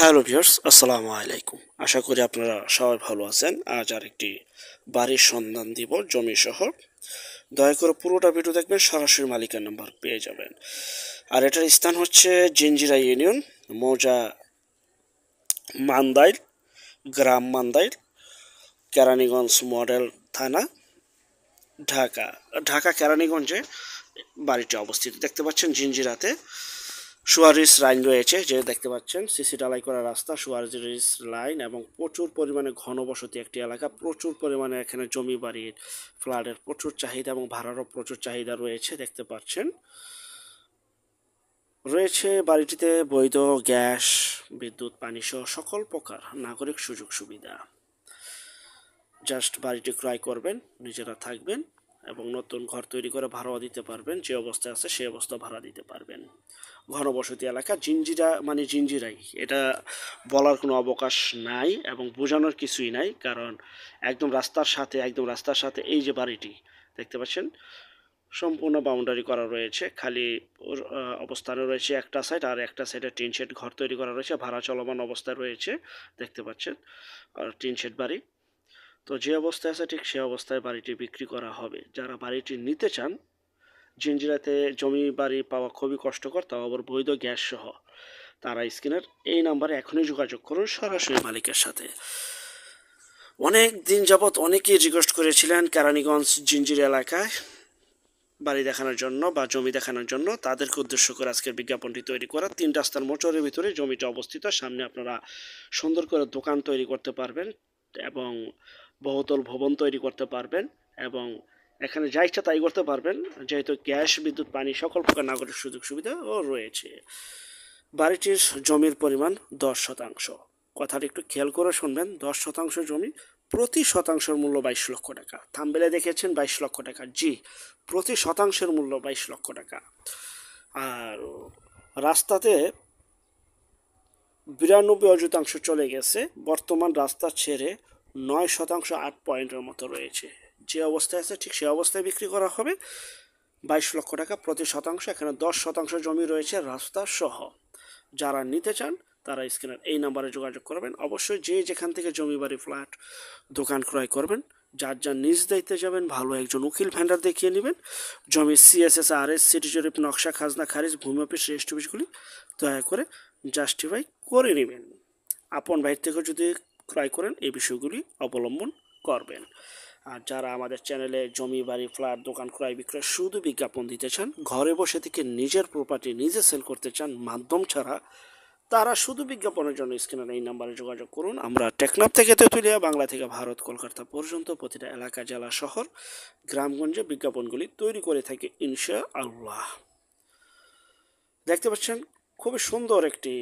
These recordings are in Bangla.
হ্যালো ভিউয়ার্স, আসসালামু আলাইকুম। আশা করি আপনারা সবাই ভালো আছেন। আজ আর একটি বাড়ির সন্ধান দিব, জমি সহ। দয়া করে পুরোটা ভিডিও দেখবেন, সরাসরি মালিকের নাম্বার পেয়ে যাবেন। আর এটার স্থান হচ্ছে জিঞ্জিরা ইউনিয়ন, মৌজা মান্দাইল, গ্রাম মান্দাইল, কেরানীগঞ্জ মডেল থানা, ঢাকা। ঢাকা কেরানীগঞ্জে বাড়িটি অবস্থিত। দেখতে পাচ্ছেন জিঞ্জিরাতে সুয়ারিস লাইন রয়েছে, যে দেখতে পাচ্ছেন, সিসি ডালাই করা রাস্তা সুয়ারিস লাইন এবং প্রচুর পরিমাণে ঘনবসতি একটি এলাকা, প্রচুর পরিমাণে এখানে জমি বাড়ির ফ্ল্যাটের প্রচুর চাহিদা এবং ভাড়ারও প্রচুর চাহিদা রয়েছে, দেখতে পাচ্ছেন। রয়েছে বাড়িটিতে বৈধ গ্যাস, বিদ্যুৎ, পানি সহ সকল প্রকার নাগরিক সুযোগ সুবিধা। জাস্ট বাড়িটি ক্রয় করবেন, নিজেরা থাকবেন। এবং নতুন ঘর তৈরি করে ভাড়াও দিতে পারবেন, যে অবস্থায় আছে সেই অবস্থা ভাড়া দিতে পারবেন। ঘনবসতি এলাকা জিঞ্জিরা মানে জিঞ্জিরাই, এটা বলার কোনো অবকাশ নাই এবং বোঝানোর কিছুই নাই, কারণ একদম রাস্তার সাথে, একদম রাস্তার সাথে এই যে বাড়িটি, দেখতে পাচ্ছেন? সম্পূর্ণ বাউন্ডারি করা রয়েছে, খালি অবস্থানে রয়েছে একটা সাইড আর একটা সাইডে টিন শেড ঘর তৈরি করা রয়েছে, ভাড়া চলমান অবস্থায় রয়েছে, দেখতে পাচ্ছেন? আর টিন শেড বাড়ি। তো যে অবস্থায় আছে, ঠিক সে অবস্থায় বাড়িটি বিক্রি করা হবে। যারা বাড়িটি নিতে চান জিঞ্জিরাতে জমি বাড়ি পাওয়া খুবই কষ্টকর, তাও আবার বৈধ গ্যাস সহ তারা স্ক্রিনের এই নাম্বারে এখনই যোগাযোগ করুন সরাসরি মালিকের সাথে। অনেক দিন যাবৎ অনেকেই রিকোয়েস্ট করেছিলেন, কেরানীগঞ্জ জিঞ্জির এলাকায় বাড়ি দেখানোর জন্য বা জমি দেখানোর জন্য। তাদেরকে উদ্দেশ্য করে আজকের বিজ্ঞাপনটি তৈরি করা। তিন রাস্তার মোটরের ভিতরে জমিটা অবস্থিত। সামনে আপনারা সুন্দর করে দোকান তৈরি করতে পারবেন এবং বহুতল ভবন তৈরি করতে পারবেন এবং এখানে যা ইচ্ছা তাই করতে পারবেন, যেহেতু গ্যাস, বিদ্যুৎ, পানি সকল প্রকার নাগরিক সুযোগ সুবিধাও রয়েছে। বাড়িটির জমির পরিমাণ দশ শতাংশ। কথাটি একটু খেয়াল করে শুনবেন, দশ শতাংশ জমি প্রতি শতাংশের মূল্য বাইশ লক্ষ টাকা। থামবেলে দেখেছেন বাইশ লক্ষ টাকা। জি, প্রতি শতাংশের মূল্য বাইশ লক্ষ টাকা। আর রাস্তাতে বিরানব্বই অযুতাংশ চলে গেছে। বর্তমান রাস্তা ছেড়ে নয় শতাংশ আট পয়েন্টের মতো রয়েছে। যে অবস্থায় আছে, ঠিক সে অবস্থায় বিক্রি করা হবে। বাইশ লক্ষ টাকা প্রতি শতাংশ, এখানে দশ শতাংশ জমি রয়েছে রাস্তা সহ। যারা নিতে চান, তারা স্ক্রিনের এই নাম্বারে যোগাযোগ করবেন। অবশ্যই যে যেখান থেকে জমি বাড়ি, ফ্ল্যাট, দোকান ক্রয় করবেন, যার যার নিজ দায়িত্বে যাবেন, ভালো একজন উকিল ভ্যান্ডার দেখিয়ে নেবেন। জমি সিএসএস আর এস সিটি জরিপ নকশা, খাজনা, খারিজ, ভূমি অফিস রেজিস্ট্রি অফিসগুলি দয়া করে জাস্টিফাই করে নেবেন। আপন বাইর থেকে যদি ক্রয় করেন, এই বিষয়গুলি অবলম্বন করবেন। আর যারা আমাদের চ্যানেলে জমি, বাড়ি, ফ্ল্যাট, দোকান ক্রয় বিক্রয় শুধু বিজ্ঞাপন দিতে চান, ঘরে বসে থেকে নিজের প্রপার্টি নিজে সেল করতে চান মাধ্যম ছাড়া, তারা শুধু বিজ্ঞাপনের জন্য স্ক্রিনের এই নাম্বারে যোগাযোগ করুন। আমরা টেকনাফ থেকে তেঁতুলিয়া, বাংলা থেকে ভারত, কলকাতা পর্যন্ত প্রতিটা এলাকা, জেলা, শহর, গ্রামগঞ্জে বিজ্ঞাপনগুলি তৈরি করে থাকি ইনশা আল্লাহ দেখতে পাচ্ছেন, খুবই সুন্দর একটি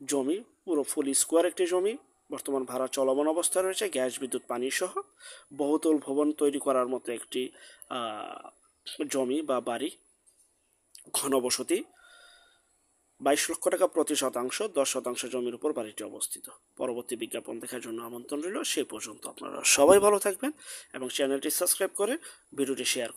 জমি পুরো ফুল স্কোয়ার একটি জমি, বর্তমান ভাড়া চলমান অবস্থায় রয়েছে, গ্যাস, বিদ্যুৎ, পানি সহ বহুতল ভবন তৈরি করার মতো একটি জমি বা বাড়ি ঘনবসতি। বাইশ লক্ষ টাকা প্রতি শতাংশ, দশ শতাংশ জমির উপর বাড়িটি অবস্থিত। পরবর্তী বিজ্ঞাপন দেখার জন্য আমন্ত্রণ রইল, সে পর্যন্ত আপনারা সবাই ভালো থাকবেন এবং চ্যানেলটি সাবস্ক্রাইব করে ভিডিওটি শেয়ার